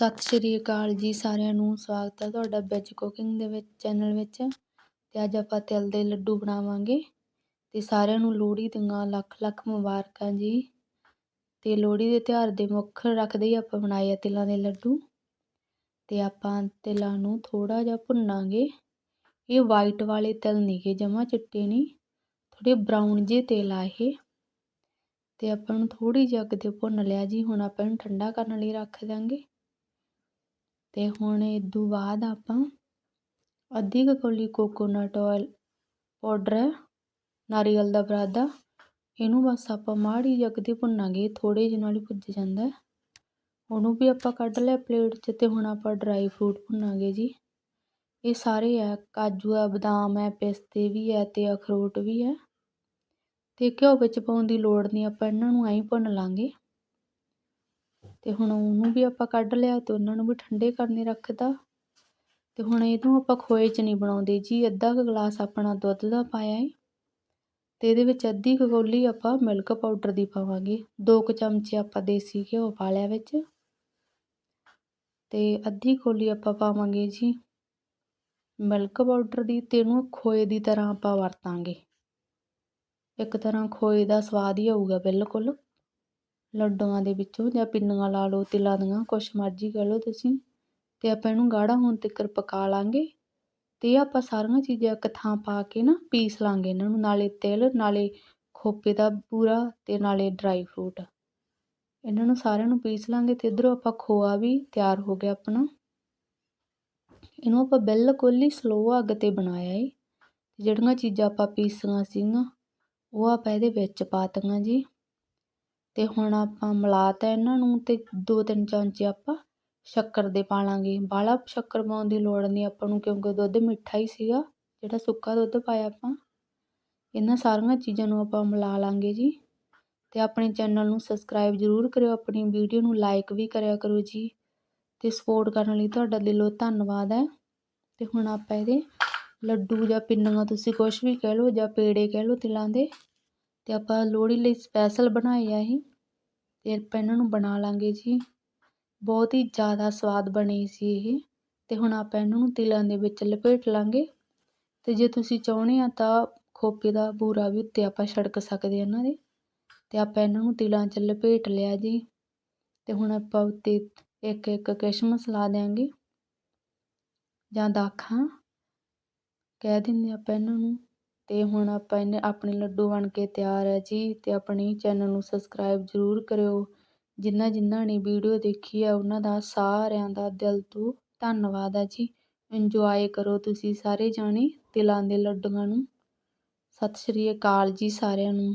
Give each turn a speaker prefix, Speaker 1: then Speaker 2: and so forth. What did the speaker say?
Speaker 1: ਸਤਿ ਸ਼੍ਰੀ ਅਕਾਲ ਜੀ ਸਾਰਿਆਂ ਨੂੰ, ਸਵਾਗਤ ਹੈ ਤੁਹਾਡਾ ਵੈਜ ਕੁਕਿੰਗ ਦੇ ਵਿੱਚ ਚੈਨਲ ਵਿੱਚ। ਤੇ ਅੱਜ ਆਪਾਂ ਤਿਲ ਦੇ ਲੱਡੂ ਬਣਾਵਾਂਗੇ। ਤੇ ਸਾਰਿਆਂ ਨੂੰ ਲੋਹੜੀ ਦੀਆਂ ਲੱਖ ਲੱਖ ਮੁਬਾਰਕਾਂ ਜੀ। ਤੇ ਲੋਹੜੀ ਦੇ ਤਿਉਹਾਰ ਦੇ ਮੁੱਖ ਰੱਖਦੇ ਹੀ ਆਪਾਂ ਬਣਾਏ ਆ ਤਿਲਾਂ ਦੇ ਲੱਡੂ। ਤੇ ਆਪਾਂ ਤਿਲਾਂ ਨੂੰ ਥੋੜਾ ਜਿਹਾ ਭੁੰਨਾਂਗੇ। ਇਹ ਵਾਈਟ ਵਾਲੇ ਤਿਲ ਨਹੀਂਗੇ ਜਮਾ ਚਿੱਟੇ ਨਹੀਂ ਥੋੜੇ ਬਰਾਊਨ ਜੇ ਤਿਲ ਆ ਇਹ। ਤੇ ਆਪਾਂ ਨੂੰ ਥੋੜੀ ਜਿਹੀ ਅੱਗ ਤੇ ਭੁੰਨ ਲਿਆ ਜੀ, ਹੁਣ ਆਪਾਂ ਇਹਨੂੰ ਠੰਡਾ ਕਰਨ ਲਈ ਰੱਖ ਦਾਂਗੇ ਤੇ ਹੁਣ ਇਦੋਂ ਬਾਅਦ ਆਪਾਂ ਅੱਧੀ ਕੁ ਕੌਲੀ ਕੋਕੋਨਟ ਓਇਲ ਪਾਊਡਰ ਹੈ ਨਾਰੀਅਲ ਦਾ ਬਰਾਦਾ ਇਹਨੂੰ ਬਸ ਆਪਾਂ ਮਾੜੀ ਜਿਹੀ ਅੱਗ 'ਤੇ ਭੁੰਨਾਂਗੇ, ਥੋੜ੍ਹੇ ਜਿਹੇ ਨਾਲ ਹੀ ਭੁੱਜ ਜਾਂਦਾ ਉਹਨੂੰ ਵੀ ਆਪਾਂ ਕੱਢ ਲਿਆ ਪਲੇਟ 'ਚ ਅਤੇ ਹੁਣ ਆਪਾਂ ਡਰਾਈ ਫਰੂਟ ਭੁੰਨਾਂਗੇ ਜੀ। ਇਹ ਸਾਰੇ ਹੈ ਕਾਜੂ ਹੈ ਬਦਾਮ ਹੈ ਪਿਸਤੇ ਵੀ ਹੈ ਅਤੇ ਅਖਰੋਟ ਵੀ ਹੈ ਅਤੇ ਘਿਓ ਵਿੱਚ ਪਾਉਣ ਦੀ ਲੋੜ ਨਹੀਂ, ਆਪਾਂ ਇਹਨਾਂ ਨੂੰ ਐਂ ਭੁੰਨ ਲਾਂਗੇ। ਤੇ ਹੁਣ ਉਹਨੂੰ ਵੀ ਆਪਾਂ ਕੱਢ ਲਿਆ ਤੇ ਉਹਨਾਂ ਨੂੰ ਵੀ ਠੰਡੇ ਕਰਨੇ ਰੱਖਦਾ ਤੇ ਹੁਣ ਇਹਨੂੰ ਆਪਾਂ ਖੋਏ 'ਚ ਨਹੀਂ ਬਣਾਉਂਦੇ ਜੀ, ਅੱਧਾ ਕੁ ਗਲਾਸ ਆਪਣਾ ਦੁੱਧ ਦਾ ਪਾਇਆ ਹੈ ਤੇ ਇਹਦੇ ਵਿੱਚ ਅੱਧੀ ਕੁ ਕੌਲੀ ਆਪਾਂ ਮਿਲਕ ਪਾਊਡਰ ਦੀ ਪਾਵਾਂਗੇ। ਦੋ ਕੁ ਚਮਚੇ ਆਪਾਂ ਦੇਸੀ ਘਿਓ ਪਾ ਲਿਆ ਵਿੱਚ। ਤੇ ਅੱਧੀ ਕੌਲੀ ਆਪਾਂ ਪਾਵਾਂਗੇ ਜੀ ਮਿਲਕ ਪਾਊਡਰ ਦੀ ਤੇ ਇਹਨੂੰ ਖੋਏ ਦੀ ਤਰ੍ਹਾਂ ਆਪਾਂ ਵਰਤਾਂਗੇ। ਇੱਕ ਤਰ੍ਹਾਂ ਖੋਏ ਦਾ ਸਵਾਦ ਹੀ ਆਊਗਾ ਬਿਲਕੁਲ। ਲੱਡੂਆਂ ਦੇ ਵਿੱਚੋਂ ਜਾਂ ਪਿੰਨੀਆਂ ਲਾ ਲਓ, ਤਿਲਾਂ ਦੀਆਂ, ਕੁਛ ਮਰਜ਼ੀ ਕਹਿ ਲਓ ਤੁਸੀਂ। ਅਤੇ ਆਪਾਂ ਇਹਨੂੰ ਗਾੜਾ ਹੋਣ ਤੱਕ ਪਕਾ ਲਾਂਗੇ। ਅਤੇ ਆਪਾਂ ਸਾਰੀਆਂ ਚੀਜ਼ਾਂ ਇੱਕ ਥਾਂ ਪਾ ਕੇ ਨਾ ਪੀਸ ਲਾਂਗੇ ਇਹਨਾਂ ਨੂੰ, ਨਾਲੇ ਤਿਲ, ਨਾਲੇ ਖੋਪੇ ਦਾ ਪੂਰਾ ਅਤੇ ਨਾਲੇ ਡਰਾਈ ਫਰੂਟ ਇਹਨਾਂ ਨੂੰ ਸਾਰਿਆਂ ਨੂੰ ਪੀਸ ਲਾਂਗੇ ਅਤੇ ਇੱਧਰੋਂ ਆਪਾਂ ਖੋਆ ਵੀ ਤਿਆਰ ਹੋ ਗਿਆ ਆਪਣਾ। ਇਹਨੂੰ ਆਪਾਂ ਬਿਲਕੁਲ ਹੀ ਸਲੋ ਅੱਗ ਤੇ ਬਣਾਇਆ ਏ। ਜਿਹੜੀਆਂ ਚੀਜ਼ਾਂ ਆਪਾਂ ਪੀਸੀਆਂ ਸੀਗੀਆਂ, ਉਹ ਆਪਾਂ ਇਹਦੇ ਵਿੱਚ ਪਾਤੀਆਂ ਜੀ। ਅਤੇ ਹੁਣ ਆਪਾਂ ਮਿਲਾ ਤਾ ਇਹਨਾਂ ਨੂੰ ਅਤੇ ਦੋ ਤਿੰਨ ਚਮਚੇ ਆਪਾਂ ਸ਼ੱਕਰ ਦੇ ਪਾ ਲਵਾਂਗੇ ਬਾਹਲਾ ਸ਼ੱਕਰ ਪਾਉਣ ਦੀ ਲੋੜ ਨਹੀਂ ਆਪਾਂ ਨੂੰ ਕਿਉਂਕਿ ਦੁੱਧ ਮਿੱਠਾ ਹੀ ਸੀਗਾ, ਜਿਹੜਾ ਸੁੱਕਾ ਦੁੱਧ ਪਾਇਆ ਆਪਾਂ। ਇਹਨਾਂ ਸਾਰੀਆਂ ਚੀਜ਼ਾਂ ਨੂੰ ਆਪਾਂ ਮਿਲਾ ਲਾਂਗੇ ਜੀ। ਅਤੇ ਆਪਣੇ ਚੈਨਲ ਨੂੰ ਸਬਸਕ੍ਰਾਈਬ ਜ਼ਰੂਰ ਕਰਿਓ, ਆਪਣੀ ਵੀਡੀਓ ਨੂੰ ਲਾਈਕ ਵੀ ਕਰਿਆ ਕਰੋ ਜੀ। ਅਤੇ ਸਪੋਰਟ ਕਰਨ ਲਈ ਤੁਹਾਡਾ ਦਿਲੋਂ ਧੰਨਵਾਦ ਹੈ। ਅਤੇ ਹੁਣ ਆਪਾਂ ਇਹਦੇ ਲੱਡੂ ਜਾਂ ਪਿੰਨੀਆਂ ਤੁਸੀਂ ਕੁਝ ਵੀ ਕਹਿ ਲਓ ਜਾਂ ਪੇੜੇ ਕਹਿ ਲਓ ਤਿਲਾਂ ਦੇ। ਅਤੇ ਆਪਾਂ ਲੋਹੜੀ ਲਈ ਸਪੈਸ਼ਲ ਬਣਾਏ ਆ ਇਹ। ਅਤੇ ਆਪਾਂ ਇਹਨਾਂ ਨੂੰ ਬਣਾ ਲਵਾਂਗੇ ਜੀ। ਬਹੁਤ ਹੀ ਜ਼ਿਆਦਾ ਸਵਾਦ ਬਣੇ ਸੀ ਇਹ। ਅਤੇ ਹੁਣ ਆਪਾਂ ਇਹਨਾਂ ਨੂੰ ਤਿਲਾਂ ਦੇ ਵਿੱਚ ਲਪੇਟ ਲਾਂਗੇ। ਅਤੇ ਜੇ ਤੁਸੀਂ ਚਾਹੁੰਦੇ ਆ ਤਾਂ ਖੋਪੇ ਦਾ ਬੂਰਾ ਵੀ ਉੱਤੇ ਆਪਾਂ ਛਿੜਕ ਸਕਦੇ ਇਹਨਾਂ ਦੇ। ਅਤੇ ਆਪਾਂ ਇਹਨਾਂ ਨੂੰ ਤਿਲਾਂ 'ਚ ਲਪੇਟ ਲਿਆ ਜੀ। ਅਤੇ ਹੁਣ ਆਪਾਂ ਉੱਤੇ ਇੱਕ ਇੱਕ ਕਿਸ਼ਮਿਸ਼ ਲਾ ਦਿਆਂਗੇ। ਜਾਂ ਦਾਖਾਂ। ਕਹਿ ਦਿੰਦੇ ਆਪਾਂ ਇਹਨਾਂ ਨੂੰ। ਅਤੇ ਹੁਣ ਆਪਾਂ ਇਹਨੇ ਆਪਣੇ ਲੱਡੂ ਬਣ ਕੇ ਤਿਆਰ ਹੈ ਜੀ ਅਤੇ ਆਪਣੀ ਚੈਨਲ ਨੂੰ ਸਬਸਕ੍ਰਾਈਬ ਜ਼ਰੂਰ ਕਰਿਓ। ਜਿਨ੍ਹਾਂ ਜਿਨ੍ਹਾਂ ਨੇ ਵੀਡੀਓ ਦੇਖੀ ਹੈ, ਉਹਨਾਂ ਦਾ ਸਾਰਿਆਂ ਦਾ ਦਿਲ ਤੋਂ ਧੰਨਵਾਦ ਹੈ ਜੀ। ਇੰਜੋਏ ਕਰੋ ਤੁਸੀਂ ਸਾਰੇ ਜਾਣੇ ਦਿਲਾਂ ਦੇ ਲੱਡੂਆਂ ਨੂੰ। ਸਤਿ ਸ਼੍ਰੀ ਅਕਾਲ ਜੀ ਸਾਰਿਆਂ ਨੂੰ।